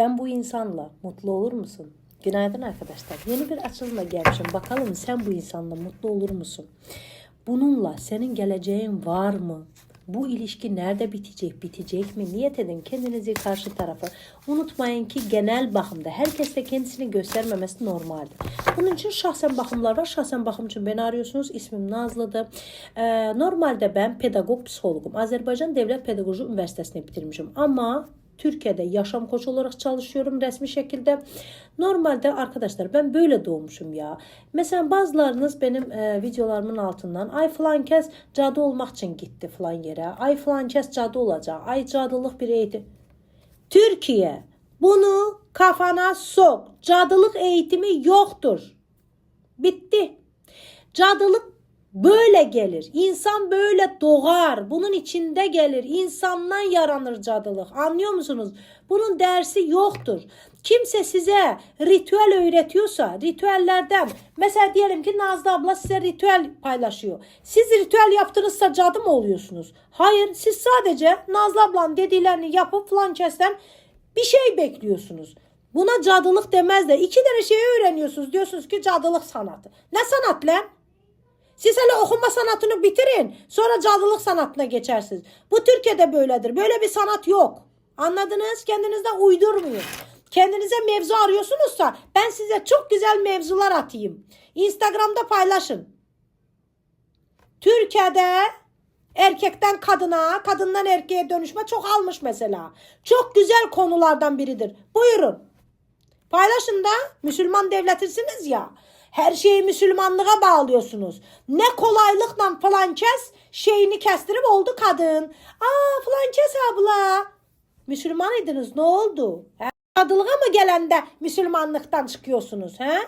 Sen bu insanla mutlu olur musun? Günaydın arkadaşlar. Yeni bir açılımla gelmişim. Bakalım sen bu insanla mutlu olur musun? Bununla senin geleceğin var mı? Bu ilişki nerede bitecek? Bitecek mi? Niyet edin kendinizi karşı tarafa. Unutmayın ki genel bakımda herkes de kendisini göstermemesi normaldir. Bunun için şahsen bakımlar var. Şahsen bakım için beni arıyorsunuz. İsmim Nazlı'dır. Ee, normalde ben pedagog psikologum. Azerbaycan Devlet Pedagoji Üniversitesi'ni bitirmişim. Ama Türkiye'de yaşam koçu olarak çalışıyorum resmi şekilde. Normalde arkadaşlar ben böyle doğmuşum ya. Mesela bazılarınız benim e, videolarımın altından ay falan kes cadı olmak için gitti falan yere. Ay falan kes cadı olacak. Ay cadılık bir eğitim. Türkiye bunu kafana sok. Cadılık eğitimi yoktur. Bitti. Cadılık böyle gelir. İnsan böyle doğar. Bunun içinde gelir. İnsandan yaranır cadılık. Anlıyor musunuz? Bunun dersi yoktur. Kimse size ritüel öğretiyorsa ritüellerden mesela diyelim ki Nazlı abla size ritüel paylaşıyor. Siz ritüel yaptınızsa cadı mı oluyorsunuz? Hayır siz sadece Nazlı ablanın dediğlerini yapıp falan kesten bir şey bekliyorsunuz. Buna cadılık demez de iki tane şey öğreniyorsunuz. Diyorsunuz ki cadılık sanatı. Ne sanat lan? Siz hele okuma sanatını bitirin. Sonra cadılık sanatına geçersiniz. Bu Türkiye'de böyledir. Böyle bir sanat yok. Anladınız? Kendinizden uydurmayın. Kendinize mevzu arıyorsunuzsa ben size çok güzel mevzular atayım. Instagram'da paylaşın. Türkiye'de erkekten kadına, kadından erkeğe dönüşme çok almış mesela. Çok güzel konulardan biridir. Buyurun. Paylaşın da Müslüman devletisiniz ya. Her şeyi Müslümanlığa bağlıyorsunuz. Ne kolaylıkla falan kes şeyini kestirip oldu kadın. Aa falan kes abla. Müslüman idiniz ne oldu? He? Kadılığa mı gelende Müslümanlıktan çıkıyorsunuz he?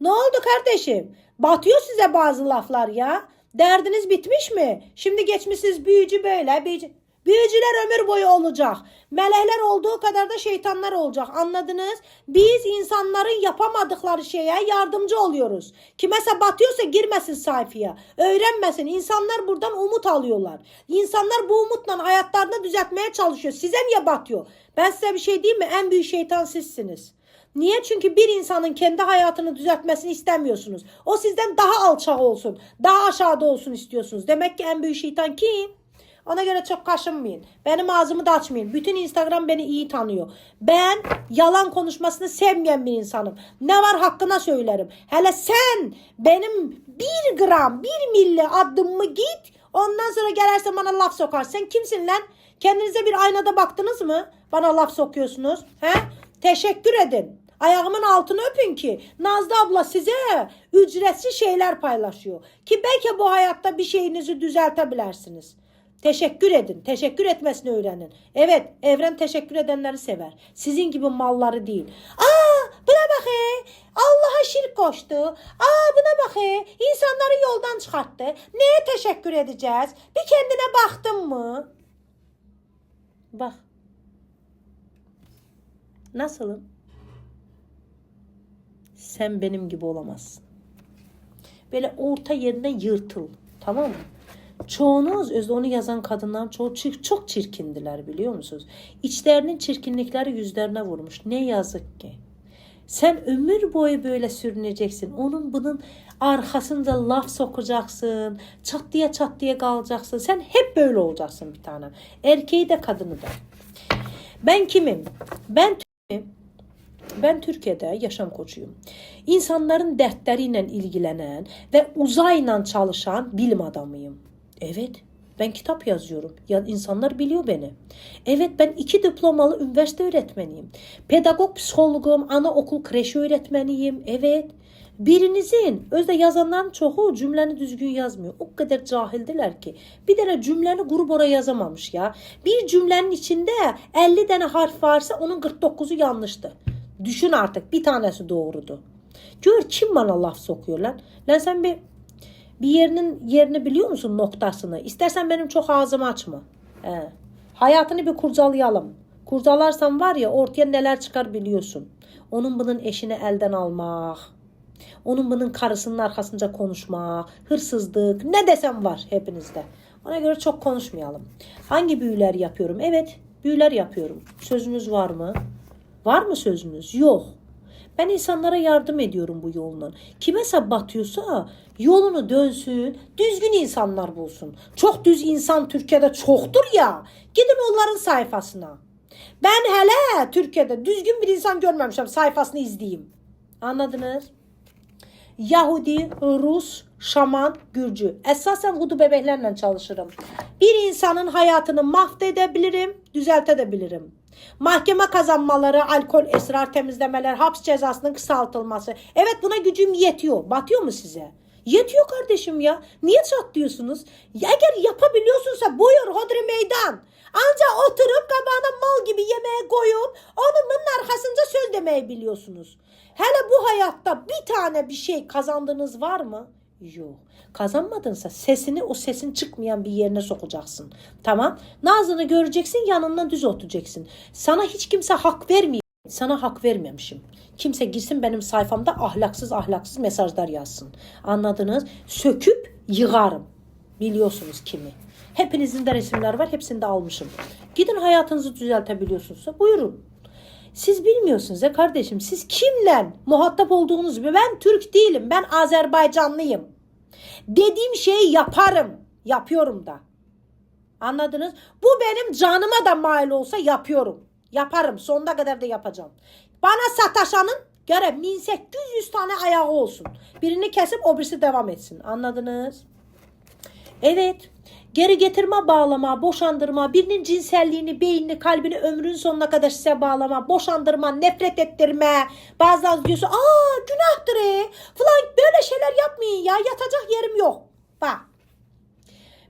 Ne oldu kardeşim? Batıyor size bazı laflar ya. Derdiniz bitmiş mi? Şimdi geçmişsiniz büyücü böyle. Büyücü. Büyücüler ömür boyu olacak. Melekler olduğu kadar da şeytanlar olacak. Anladınız? Biz insanların yapamadıkları şeye yardımcı oluyoruz. Kimese batıyorsa girmesin sayfaya. Öğrenmesin. İnsanlar buradan umut alıyorlar. İnsanlar bu umutla hayatlarını düzeltmeye çalışıyor. Size niye batıyor? Ben size bir şey diyeyim mi? En büyük şeytan sizsiniz. Niye? Çünkü bir insanın kendi hayatını düzeltmesini istemiyorsunuz. O sizden daha alçak olsun, daha aşağıda olsun istiyorsunuz. Demek ki en büyük şeytan kim? Ona göre çok kaşınmayın. Benim ağzımı da açmayın. Bütün Instagram beni iyi tanıyor. Ben yalan konuşmasını sevmeyen bir insanım. Ne var hakkına söylerim. Hele sen benim bir gram, bir milli adımımı git. Ondan sonra gelirse bana laf sokar. Sen kimsin lan? Kendinize bir aynada baktınız mı? Bana laf sokuyorsunuz. He? Teşekkür edin. Ayağımın altını öpün ki Nazlı abla size ücretsiz şeyler paylaşıyor. Ki belki bu hayatta bir şeyinizi düzeltebilirsiniz. Teşekkür edin. Teşekkür etmesini öğrenin. Evet evren teşekkür edenleri sever. Sizin gibi malları değil. Aa buna bak he. Allah'a şirk koştu. Aa buna bak he. İnsanları yoldan çıkarttı. Neye teşekkür edeceğiz? Bir kendine baktın mı? Bak. Nasılım? Sen benim gibi olamazsın. Böyle orta yerine yırtıl. Tamam mı? Çoğunuz özde onu yazan kadınlar çoğu çir- çok çirkindiler biliyor musunuz? İçlerinin çirkinlikleri yüzlerine vurmuş. Ne yazık ki. Sen ömür boyu böyle sürüneceksin. Onun bunun arkasında laf sokacaksın. Çat diye çat diye kalacaksın. Sen hep böyle olacaksın bir tanem. Erkeği de kadını da. Ben kimim? Ben Türk'üm. Ben Türkiye'de yaşam koçuyum. İnsanların dertleriyle ilgilenen ve uzayla çalışan bilim adamıyım. Evet, ben kitap yazıyorum. Ya insanlar biliyor beni. Evet, ben iki diplomalı üniversite öğretmeniyim. Pedagog psikologum, anaokul kreşi öğretmeniyim. Evet. Birinizin, özde yazanların çoğu cümleni düzgün yazmıyor. O kadar cahildiler ki. Bir tane cümleni grup oraya yazamamış ya. Bir cümlenin içinde 50 tane harf varsa onun 49'u yanlıştı. Düşün artık bir tanesi doğrudu. Gör kim bana laf sokuyor lan. Lan sen bir bir yerinin yerini biliyor musun noktasını? İstersen benim çok ağzımı açma. He. Hayatını bir kurcalayalım. Kurcalarsan var ya ortaya neler çıkar biliyorsun. Onun bunun eşini elden almak. Onun bunun karısının arkasınca konuşmak. Hırsızlık. Ne desem var hepinizde. Ona göre çok konuşmayalım. Hangi büyüler yapıyorum? Evet büyüler yapıyorum. Sözünüz var mı? Var mı sözünüz? Yok. Ben insanlara yardım ediyorum bu yolla. Kime batıyorsa yolunu dönsün, düzgün insanlar bulsun. Çok düz insan Türkiye'de çoktur ya. Gidin onların sayfasına. Ben hele Türkiye'de düzgün bir insan görmemişim sayfasını izleyeyim. Anladınız? Yahudi, Rus, Şaman, Gürcü. Esasen hudu bebeklerle çalışırım. Bir insanın hayatını mahvedebilirim, düzeltebilirim. Mahkeme kazanmaları, alkol, esrar temizlemeler, hapis cezasının kısaltılması. Evet buna gücüm yetiyor. Batıyor mu size? Yetiyor kardeşim ya. Niye çatlıyorsunuz? Ya eğer yapabiliyorsunsa buyur hodri meydan. Anca oturup kabağına mal gibi yemeğe koyup onun bunun arkasınca söz demeyi biliyorsunuz. Hele bu hayatta bir tane bir şey kazandığınız var mı? Yok. Kazanmadınsa sesini o sesin çıkmayan bir yerine sokacaksın. Tamam. Nazını göreceksin yanından düz oturacaksın. Sana hiç kimse hak vermiyor. Sana hak vermemişim. Kimse girsin benim sayfamda ahlaksız ahlaksız mesajlar yazsın. Anladınız? Söküp yığarım. Biliyorsunuz kimi. Hepinizin de resimler var. Hepsini de almışım. Gidin hayatınızı düzeltebiliyorsunuzsa buyurun. Siz bilmiyorsunuz ya kardeşim. Siz kimle muhatap olduğunuz gibi. Ben Türk değilim. Ben Azerbaycanlıyım. Dediğim şeyi yaparım. Yapıyorum da. Anladınız? Bu benim canıma da mal olsa yapıyorum. Yaparım. Sonuna kadar da yapacağım. Bana sataşanın göre 1800 tane ayağı olsun. Birini kesip o birisi devam etsin. Anladınız? Evet. Geri getirme bağlama, boşandırma, birinin cinselliğini, beynini, kalbini ömrün sonuna kadar size bağlama, boşandırma, nefret ettirme. Bazıları diyorsun aa günahtır e. Falan böyle şeyler yapmayın ya yatacak yerim yok. Bak.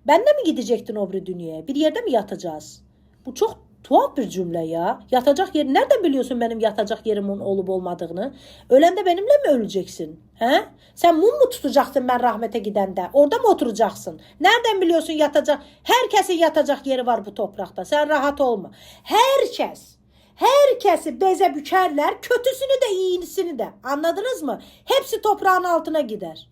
Ben de mi gidecektin öbür dünyaya? Bir yerde mi yatacağız? Bu çok tuhaf bir cümle ya. Yatacak yer nereden biliyorsun benim yatacak yerimin olup olmadığını? Ölen de benimle mi öleceksin? He? Sen mum mu tutacaksın ben rahmete gidende? Orada mı oturacaksın? Nereden biliyorsun yatacak? Herkesin yatacak yeri var bu toprakta. Sen rahat olma. Herkes Herkesi beze bükerler. Kötüsünü de iyisini de. Anladınız mı? Hepsi toprağın altına gider.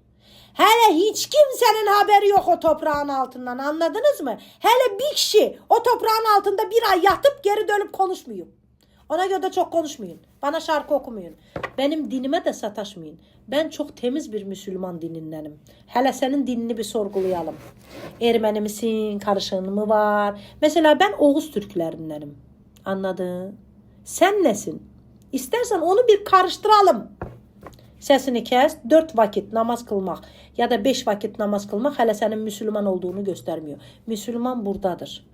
Hele hiç kimsenin haberi yok o toprağın altından anladınız mı? Hele bir kişi o toprağın altında bir ay yatıp geri dönüp konuşmuyor. Ona göre de çok konuşmayın. Bana şarkı okumayın. Benim dinime de sataşmayın. Ben çok temiz bir Müslüman dinindenim. Hele senin dinini bir sorgulayalım. Ermeni misin? Karışığın mı var? Mesela ben Oğuz Türklerindenim. Anladın? Sen nesin? İstersen onu bir karıştıralım. Sesini kes. Dört vakit namaz kılmak ya da beş vakit namaz kılmak hele senin Müslüman olduğunu göstermiyor. Müslüman buradadır.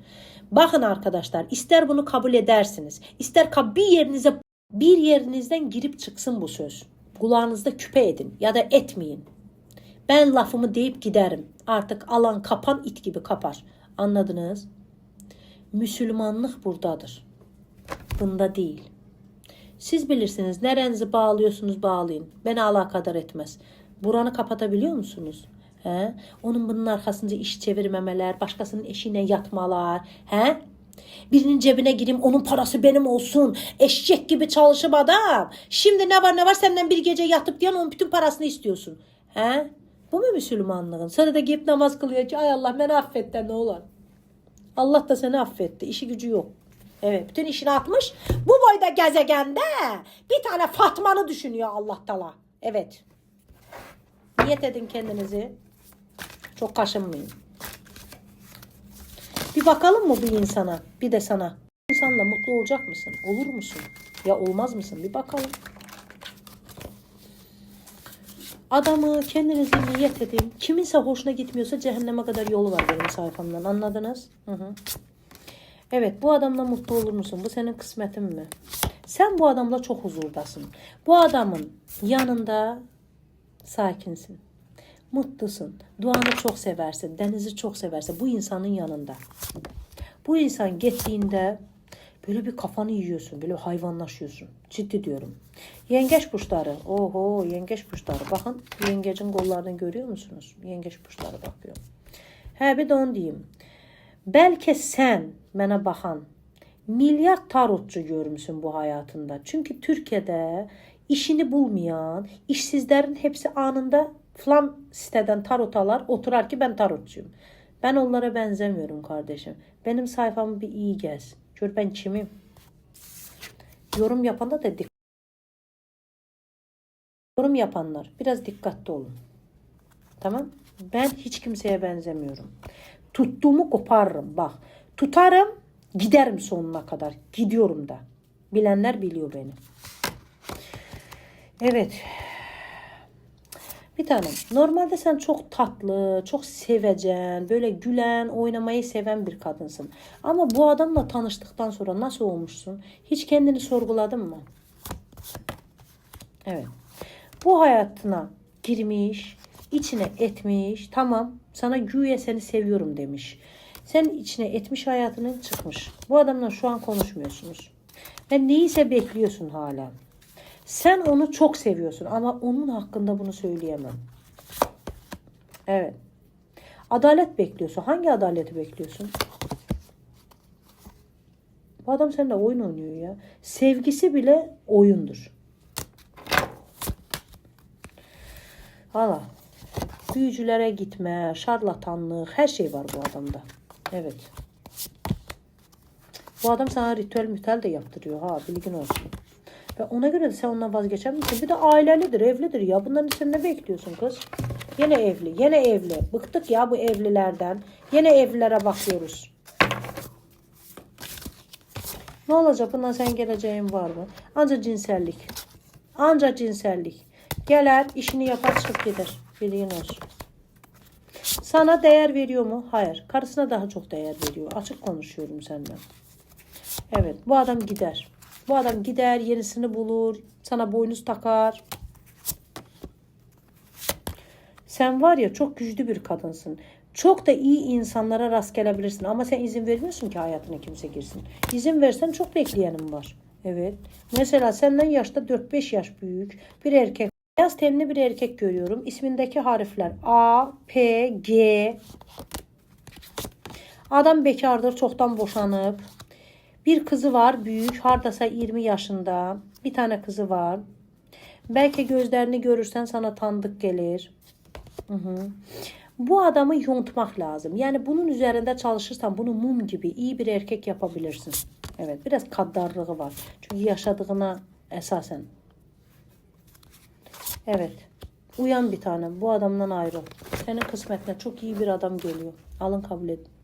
Bakın arkadaşlar ister bunu kabul edersiniz. ister kab- bir yerinize bir yerinizden girip çıksın bu söz. Kulağınızda küpe edin ya da etmeyin. Ben lafımı deyip giderim. Artık alan kapan it gibi kapar. Anladınız? Müslümanlık buradadır. Bunda değil. Siz bilirsiniz. Nerenizi bağlıyorsunuz bağlayın. Beni alakadar etmez. Buranı kapatabiliyor musunuz? He? Onun bunun arkasında iş çevirmemeler, başkasının eşine yatmalar. He? Birinin cebine gireyim onun parası benim olsun. Eşek gibi çalışıp adam. Şimdi ne var ne var senden bir gece yatıp diyen onun bütün parasını istiyorsun. He? Bu mu Müslümanlığın? Sana da giyip namaz kılıyor ki ay Allah beni affet de ne olur. Allah da seni affetti. İşi gücü yok. Evet bütün işini atmış. Bu boyda gezegende bir tane Fatma'nı düşünüyor Allah Teala. Evet. Niyet edin kendinizi. Çok kaşınmayın. Bir bakalım mı bir insana? Bir de sana. İnsanla mutlu olacak mısın? Olur musun? Ya olmaz mısın? Bir bakalım. Adamı kendinize niyet edin. Kiminse hoşuna gitmiyorsa cehenneme kadar yolu var benim sayfamdan. Anladınız? Hı hı. Evet bu adamla mutlu olur musun? Bu senin kısmetin mi? Sen bu adamla çok huzurdasın. Bu adamın yanında sakinsin. Mutlusun. Duanı çok seversin. Denizi çok seversin. Bu insanın yanında. Bu insan gittiğinde böyle bir kafanı yiyorsun. Böyle hayvanlaşıyorsun. Ciddi diyorum. Yengeç burçları. Oho yengeç burçları. Bakın yengecin kollarını görüyor musunuz? Yengeç burçları bakıyor. Hə bir də onu deyim. Bəlkə sən mənə baxan milyard tarotçu görmüsün bu hayatında. Çünkü Türkiye'de işini bulmayan, işsizlerin hepsi anında falan siteden tarot alar, oturar ki ben tarotçuyum. Ben onlara benzemiyorum kardeşim. Benim sayfamı bir iyi gez. Gör ben kimim? yorum yapanda da dik- yorum yapanlar biraz dikkatli olun. Tamam? Ben hiç kimseye benzemiyorum. Tuttuğumu koparırım. Bak. Tutarım, giderim sonuna kadar. Gidiyorum da. Bilenler biliyor beni. Evet. Bir tanem. Normalde sen çok tatlı, çok sevecen, böyle gülen, oynamayı seven bir kadınsın. Ama bu adamla tanıştıktan sonra nasıl olmuşsun? Hiç kendini sorguladın mı? Evet. Bu hayatına girmiş, içine etmiş. Tamam, sana güya seni seviyorum demiş. Sen içine etmiş hayatının çıkmış. Bu adamla şu an konuşmuyorsunuz. Ve neyse bekliyorsun hala. Sen onu çok seviyorsun ama onun hakkında bunu söyleyemem. Evet. Adalet bekliyorsun. Hangi adaleti bekliyorsun? Bu adam seninle oyun oynuyor ya. Sevgisi bile oyundur. Valla. Büyücülere gitme, şarlatanlık, her şey var bu adamda. Evet. Bu adam sana ritüel mütel de yaptırıyor ha bilgin olsun. Ve ona göre de sen ondan vazgeçemezsin. Bir de ailelidir, evlidir ya. Bunların için ne bekliyorsun kız? Yine evli, yine evli. Bıktık ya bu evlilerden. Yine evlilere bakıyoruz. Ne olacak? Bundan sen geleceğin var mı? Anca cinsellik. Anca cinsellik. Gelir, işini yapar, çıkıp gider. Bilgin olsun. Sana değer veriyor mu? Hayır. Karısına daha çok değer veriyor. Açık konuşuyorum senden. Evet. Bu adam gider. Bu adam gider, yenisini bulur, sana boynuz takar. Sen var ya çok güçlü bir kadınsın. Çok da iyi insanlara rast gelebilirsin ama sen izin vermiyorsun ki hayatına kimse girsin. İzin versen çok bekleyenim var. Evet. Mesela senden yaşta 4-5 yaş büyük bir erkek. Beyaz tenli bir erkek görüyorum. İsmindeki harfler A, P, G. Adam bekardır, çoktan boşanıp. Bir kızı var büyük, hardasa 20 yaşında. Bir tane kızı var. Belki gözlerini görürsen sana tanıdık gelir. Hı hı. Bu adamı yontmak lazım. Yani bunun üzerinde çalışırsan bunu mum gibi iyi bir erkek yapabilirsin. Evet biraz kaddarlığı var. Çünkü yaşadığına esasen. Evet. Uyan bir tane. Bu adamdan ayrıl. Senin kısmetine çok iyi bir adam geliyor. Alın kabul edin.